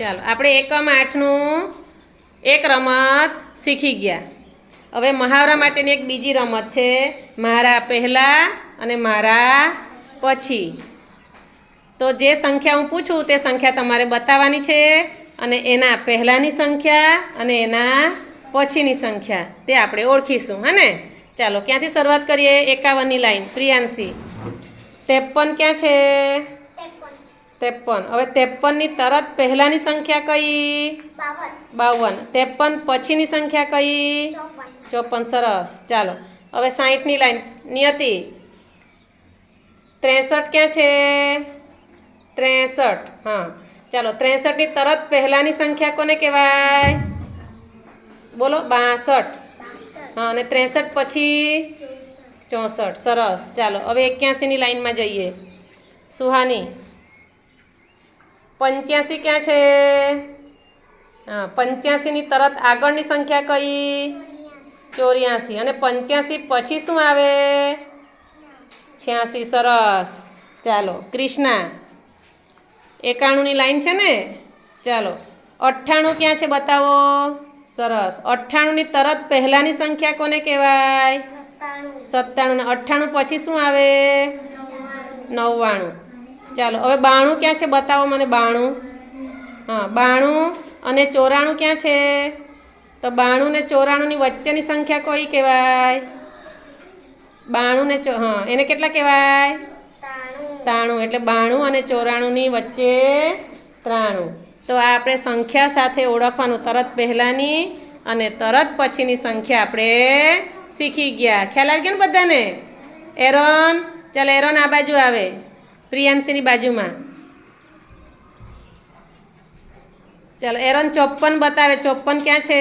ચાલો, આપણે એકમ આઠનું એક રમત શીખી ગયા. હવે મહાવરા માટેની એક બીજી રમત છે, મારા પહેલાં અને મારા પછી. તો જે સંખ્યા હું પૂછું તે સંખ્યા તમારે બતાવવાની છે અને એના પહેલાંની સંખ્યા અને એના પછીની સંખ્યા. તે આપણે ઓળખીશું, હે ને? ચાલો, ક્યાંથી શરૂઆત કરીએ? એકાવનની લાઈન, પ્રિયાંશી. ત્રેપન ક્યાં છે? ત્રેપન. હવે ત્રેપનની તરત પહેલાંની સંખ્યા કઈ? બાવન. ત્રેપન પછીની સંખ્યા કઈ? ચોપન. ચોપન. સરસ. ચાલો. હવે સાહીઠની લાઈન. નિયતિ. ત્રેસઠ ક્યાં છે? ત્રેસઠ. હા. ચાલો ત્રેસઠની તરત પહેલાંની સંખ્યા કોને કહેવાય? બોલો બાસઠ. હા અને ત્રેસઠ પછી? ચોસઠ. સરસ. ચાલો હવે એક્યાસીની લાઈનમાં જઈએ. સુહાની. પંચ્યાસી ક્યાં છે? હા પંચ્યાસીની તરત આગળની સંખ્યા કઈ? ચોર્યાસી. અને પંચ્યાસી પછી શું આવે? છ્યાસી. સરસ. ચાલો ક્રિષ્ના એકાણુંની લાઈન છે ને? ચાલો અઠ્ઠાણું ક્યાં છે બતાવો? સરસ. અઠ્ઠાણુંની તરત પહેલાંની સંખ્યા કોને કહેવાય? સત્તાણું. ને અઠ્ઠાણું પછી શું આવે? નવ્વાણું. ચાલો હવે બાણું ક્યાં છે બતાવો મને બાણું. હા બાણું અને ચોરાણું ક્યાં છે? તો બાણું ને ચોરાણુંની વચ્ચેની સંખ્યા કોઈ કહેવાય? બાણું ને ચો હા એને કેટલા કહેવાય? ત્રાણું એટલે બાણું અને ચોરાણુંની વચ્ચે ત્રાણું. તો આ આપણે સંખ્યા સાથે ઓળખવાનું તરત પહેલાંની અને તરત પછીની સંખ્યા આપણે શીખી ગયા. ખ્યાલ આવી ગયો ને બધાને? એરોન ચાલ એરોન આ બાજુ આવે. પ્રિયાંશીની બાજુમાં. ચાલો, એરન ચોપ્પન બતાવે. ચોપ્પન ક્યાં છે?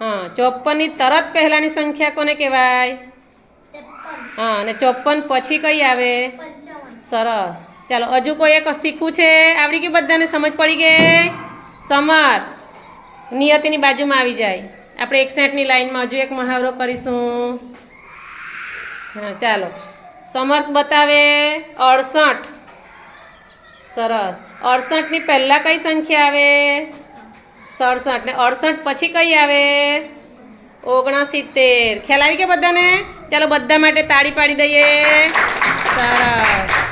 હા, ચોપ્પનની તરત પહેલાંની સંખ્યા કોને કહેવાય? હા, અને ચોપ્પન પછી કઈ આવે? સરસ. ચાલો, હજુ કોઈ એક શીખવું છે? આવડી ગયું બધાને? સમજ પડી ગઈ? સમર. નિયતિની બાજુમાં આવી જાય. આપણે એકસઠની લાઈનમાં હજુ એક મહાવરો કરીશું. હા, ચાલો. સમર્થ બતાવે. અડસઠ. સરસ. અડસઠની પહેલાં કઈ સંખ્યા આવે? સડસઠ. ને અડસઠ પછી કઈ આવે? ઓગણસિત્તેર. ખ્યાલ આવી ગયો બધાને? ચાલો બધા માટે તાળી પાડી દઈએ. સરસ.